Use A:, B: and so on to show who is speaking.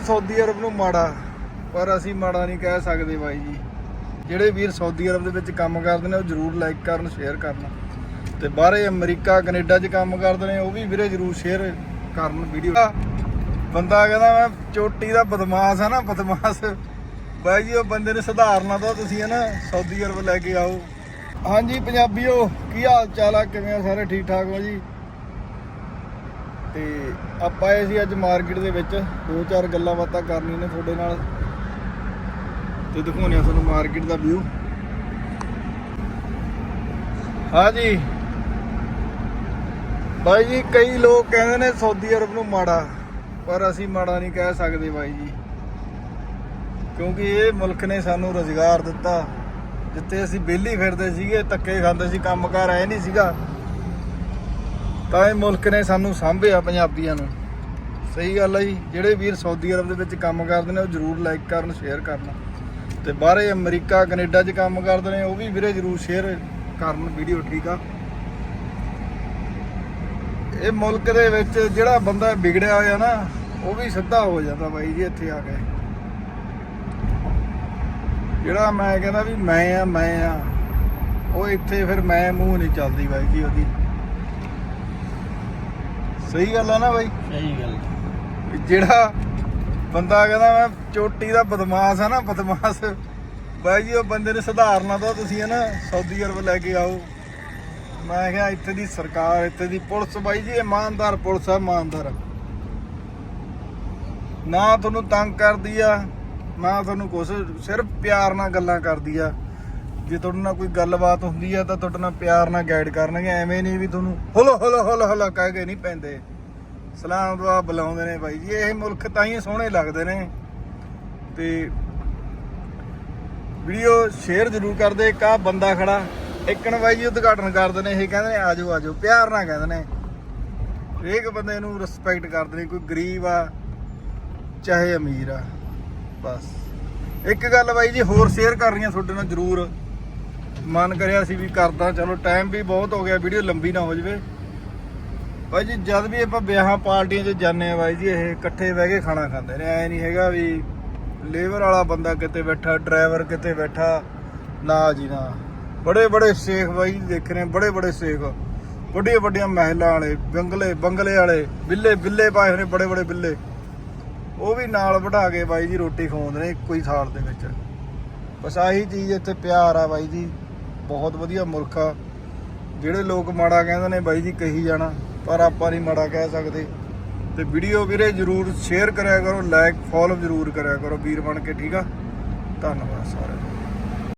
A: Saudi Arab ਨੂੰ ਮਾੜਾ, ਪਰ ਅਸੀਂ ਮਾੜਾ ਨਹੀਂ ਕਹਿ ਸਕਦੇ ਬਾਈ ਜੀ। ਜਿਹੜੇ ਵੀਰ ਸਾਊਦੀ ਅਰਬ ਦੇ ਵਿੱਚ ਕੰਮ ਕਰਦੇ ਨੇ, ਉਹ ਜਰੂਰ ਲਾਈਕ ਕਰਨ ਸ਼ੇਅਰ ਕਰਨ। ਤੇ ਬਾਹਰੇ ਅਮਰੀਕਾ, ਕੈਨੇਡਾ 'ਚ ਕੰਮ ਕਰਦੇ ਨੇ, ਉਹ ਵੀ ਵੀਰੇ ਜਰੂਰ ਸ਼ੇਅਰ ਕਰਨ ਵੀਡੀਓ ਬੰਦਾ ਕਹਿੰਦਾ ਮੈਂ ਚੋਟੀ ਦਾ ਬਦਮਾਸ਼ ਆ ਨਾ, ਬਦਮਾਸ਼। ਬਾਈ ਜੀ, ਉਹ ਬੰਦੇ ਨੇ ਸੁਧਾਰਨਾ ਤਾਂ ਤੁਸੀਂ ਹੈ ਨਾ, ਸਾਊਦੀ ਅਰਬ ਲੈ ਕੇ ਆਓ। ਹਾਂਜੀ, ਪੰਜਾਬੀਓ, ਕੀ ਹਾਲ ਚਾਲ ਆ? ਕਿਵੇਂ ਆ ਸਾਰੇ? ਠੀਕ ਠਾਕ ਹੋ ਜੀ? ਤੇ ਆਪਾਂ ਆਏ ਸੀ ਅੱਜ ਮਾਰਕੀਟ ਦੇ ਵਿੱਚ। ਦੋ ਚਾਰ ਗੱਲਾਂ ਬਾਤਾਂ ਕਰਨੀਆਂ ਨੇ ਤੁਹਾਡੇ ਨਾਲ। ਤੇ ਦਿਖਾਉਣੇ ਆ ਤੁਹਾਨੂੰ ਮਾਰਕੀਟ ਦਾ ਵਿਊ ਹਾਂਜੀ ਬਾਈ ਜੀ, ਕਈ ਲੋਕ ਕਹਿੰਦੇ ਨੇ ਸਾਊਦੀ ਅਰਬ ਨੂੰ ਮਾੜਾ, ਪਰ ਅਸੀਂ ਮਾੜਾ ਨਹੀਂ ਕਹਿ ਸਕਦੇ ਬਾਈ ਜੀ। ਕਿਉਂਕਿ ਇਹ ਮੁਲਕ ਨੇ ਸਾਨੂੰ ਰੋਜ਼ਗਾਰ ਦਿੱਤਾ। ਜਿੱਥੇ ਅਸੀਂ ਬੇਲੀ ਫਿਰਦੇ ਸੀਗੇ, ਧੱਕੇ ਖਾਂਦੇ ਸੀ ਕੰਮਕਾਰ ਐ ਨਹੀਂ ਸੀਗਾ। ਤਾਂ ਇਹ ਮੁਲਕ ਨੇ ਸਾਨੂੰ ਸਾਂਭਿਆ ਪੰਜਾਬੀਆਂ ਨੂੰ। ਸਹੀ ਗੱਲ ਹੈ ਜੀ, ਜਿਹੜੇ ਵੀਰ ਸਾਊਦੀ ਅਰਬ ਦੇ ਵਿੱਚ ਕੰਮ ਕਰਦੇ ਨੇ, ਉਹ ਜਰੂਰ ਲਾਈਕ ਕਰਨ ਸ਼ੇਅਰ ਕਰਨ। ਤੇ ਬਾਹਰੇ ਅਮਰੀਕਾ, ਕੈਨੇਡਾ 'ਚ ਕੰਮ ਕਰਦੇ ਨੇ, ਉਹ ਵੀ ਵੀਰੇ ਜਰੂਰ ਸ਼ੇਅਰ ਕਰਨ ਵੀਡੀਓ ਠੀਕ ਆ। ਇਹ ਮੁਲਕ ਦੇ ਵਿੱਚ ਜਿਹੜਾ ਬੰਦਾ ਵਿਗੜਿਆ ਹੋਇਆ ਨਾ, ਉਹ ਵੀ ਸਿੱਧਾ ਹੋ ਜਾਂਦਾ ਬਾਈ ਜੀ ਇੱਥੇ ਆ ਕੇ। ਜਿਹੜਾ ਮੈਂ ਕਹਿੰਦਾ ਵੀ ਮੈਂ ਆ ਮੈਂ ਆ, ਉਹ ਇੱਥੇ ਫਿਰ ਮੈਂ ਮੂੰਹ ਨਹੀਂ ਚੱਲਦੀ ਬਾਈ ਜੀ ਉਹਦੀ। ਸਹੀ ਗੱਲ ਆ ਨਾ ਬਾਈ?
B: ਸਹੀ ਗੱਲ।
A: ਵੀ ਜਿਹੜਾ ਬੰਦਾ ਕਹਿੰਦਾ ਮੈਂ ਚੋਟੀ ਦਾ ਬਦਮਾਸ਼ ਆ ਨਾ ਬਦਮਾਸ਼। ਬਾਈ ਜੀ ਉਹ ਬੰਦੇ ਨੇ ਸੁਧਾਰਨਾ ਤਾਂ ਤੁਸੀਂ ਹੈ ਨਾ ਸਾਊਦੀ ਅਰਬ ਲੈ ਕੇ ਆਓ। ਮੈਂ ਕਿਹਾ ਇੱਥੇ ਦੀ ਸਰਕਾਰ ਇੱਥੇ ਦੀ ਪੁਲਿਸ ਬਾਈ ਜੀ ਇਮਾਨਦਾਰ ਪੁਲਿਸ ਆ ਇਮਾਨਦਾਰ। ਨਾ ਤੁਹਾਨੂੰ ਤੰਗ ਕਰਦੀ ਆ ਨਾ ਤੁਹਾਨੂੰ ਕੁਛ ਸਿਰਫ ਪਿਆਰ ਨਾਲ ਗੱਲਾਂ ਕਰਦੀ ਆ। ਜੇ ਤੁਹਾਡੇ ਨਾਲ ਕੋਈ ਗੱਲਬਾਤ ਹੁੰਦੀ ਆ ਤਾਂ ਤੁਹਾਡੇ ਨਾਲ ਪਿਆਰ ਨਾਲ ਗਾਈਡ ਕਰਨਗੇ, ਐਵੇਂ ਨਹੀਂ ਵੀ ਤੁਹਾਨੂੰ ਹਲੋ ਹਲੋ ਹਲੋ ਹਲੋ ਕਹਿ ਕੇ ਨਹੀਂ ਪੈਂਦੇ। ਸਲਾਮ ਦੁਆ ਬੁਲਾਉਂਦੇ ਨੇ ਬਾਈ ਜੀ, ਇਹ ਮੁਲਕ ਤਾਂ ਹੀ ਸੋਹਣੇ ਲੱਗਦੇ ਨੇ। ਤੇ ਵੀਡੀਓ ਸ਼ੇਅਰ ਜ਼ਰੂਰ ਕਰਦੇ ਇੱਕ ਬੰਦਾ ਖੜਾ ਇੱਕਣ ਬਾਈ ਜੀ ਉਦਘਾਟਨ ਕਰਦੇ ਨੇ, ਇਹ ਕਹਿੰਦੇ ਨੇ, ਆਜੋ ਆਜੋ। ਪਿਆਰ ਨਾਲ ਕਹਿੰਦੇ ਨੇ। ਹਰੇਕ ਬੰਦੇ ਨੂੰ ਰਿਸਪੈਕਟ ਕਰਦੇ ਨੇ, ਕੋਈ ਗਰੀਬ ਆ, ਚਾਹੇ ਅਮੀਰ ਆ, ਬਸ। ਇੱਕ ਗੱਲ ਬਾਈ ਜੀ ਹੋਰ ਸ਼ੇਅਰ ਕਰਨੀ ਆ ਤੁਹਾਡੇ ਨਾਲ ਜ਼ਰੂਰ। ਮਨ ਕਰਿਆ ਸੀ ਵੀ ਕਰਦਾ, ਚਲੋ ਟਾਈਮ ਵੀ ਬਹੁਤ ਹੋ ਗਿਆ ਵੀਡੀਓ ਲੰਬੀ ਨਾ ਹੋ ਜਾਵੇ। ਬਾਈ ਜੀ, ਜਦ ਵੀ ਆਪਾਂ ਵਿਆਹਾਂ ਪਾਰਟੀਆਂ 'ਚ ਜਾਂਦੇ ਆ ਬਾਈ ਜੀ, ਇਹ ਇਕੱਠੇ ਬਹਿ ਕੇ ਖਾਣਾ ਖਾਂਦੇ ਨੇ। ਐ ਨਹੀਂ ਹੈਗਾ ਵੀ ਲੇਬਰ ਵਾਲਾ ਬੰਦਾ ਕਿਤੇ ਬੈਠਾ ਡਰਾਈਵਰ ਕਿਤੇ ਬੈਠਾ, ਨਾ ਜੀ, ਨਾ। ਬੜੇ ਬੜੇ ਸ਼ੇਖ ਬਾਈ ਜੀ ਦੇਖ ਰਹੇ ਬੜੇ ਬੜੇ ਸ਼ੇਖ। ਵੱਡੀਆਂ ਵੱਡੀਆਂ ਮਹਿਲਾਂ ਵਾਲੇ, ਬੰਗਲੇ ਬੰਗਲੇ ਵਾਲੇ, ਬਿੱਲੇ ਬਿੱਲੇ ਪਾਏ ਹੋਏ ਨੇ, ਬੜੇ ਬੜੇ ਬਿੱਲੇ। ਉਹ ਵੀ ਨਾਲ ਵਢਾ ਕੇ ਬਾਈ ਜੀ ਰੋਟੀ ਖਵਾਉਂਦੇ ਨੇ ਇੱਕੋ ਹੀ ਥਾਲ ਦੇ ਵਿੱਚ। ਬਸ ਆਹੀ ਚੀਜ਼ ਇੱਥੇ ਪਿਆਰ ਆ ਬਾਈ ਜੀ। ਬਹੁਤ ਵਧੀਆ ਮੁਲਕ ਆ। ਜਿਹੜੇ ਲੋਕ ਮਾੜਾ ਕਹਿੰਦੇ ਨੇ, ਬਾਈ ਜੀ ਕਹੀ ਜਾਣਾ, ਪਰ ਆਪਾਂ ਨਹੀਂ ਮਾੜਾ ਕਹਿ ਸਕਦੇ। ਤੇ ਵੀਡੀਓ ਵੀਰੇ ਜਰੂਰ ਸ਼ੇਅਰ ਕਰਿਆ ਕਰੋ ਲਾਈਕ ਫੋਲੋ ਜਰੂਰ ਕਰਿਆ ਕਰੋ ਵੀਰ ਬਣ ਕੇ, ਠੀਕ ਆ? ਧੰਨਵਾਦ ਸਾਰਿਆਂ ਨੂੰ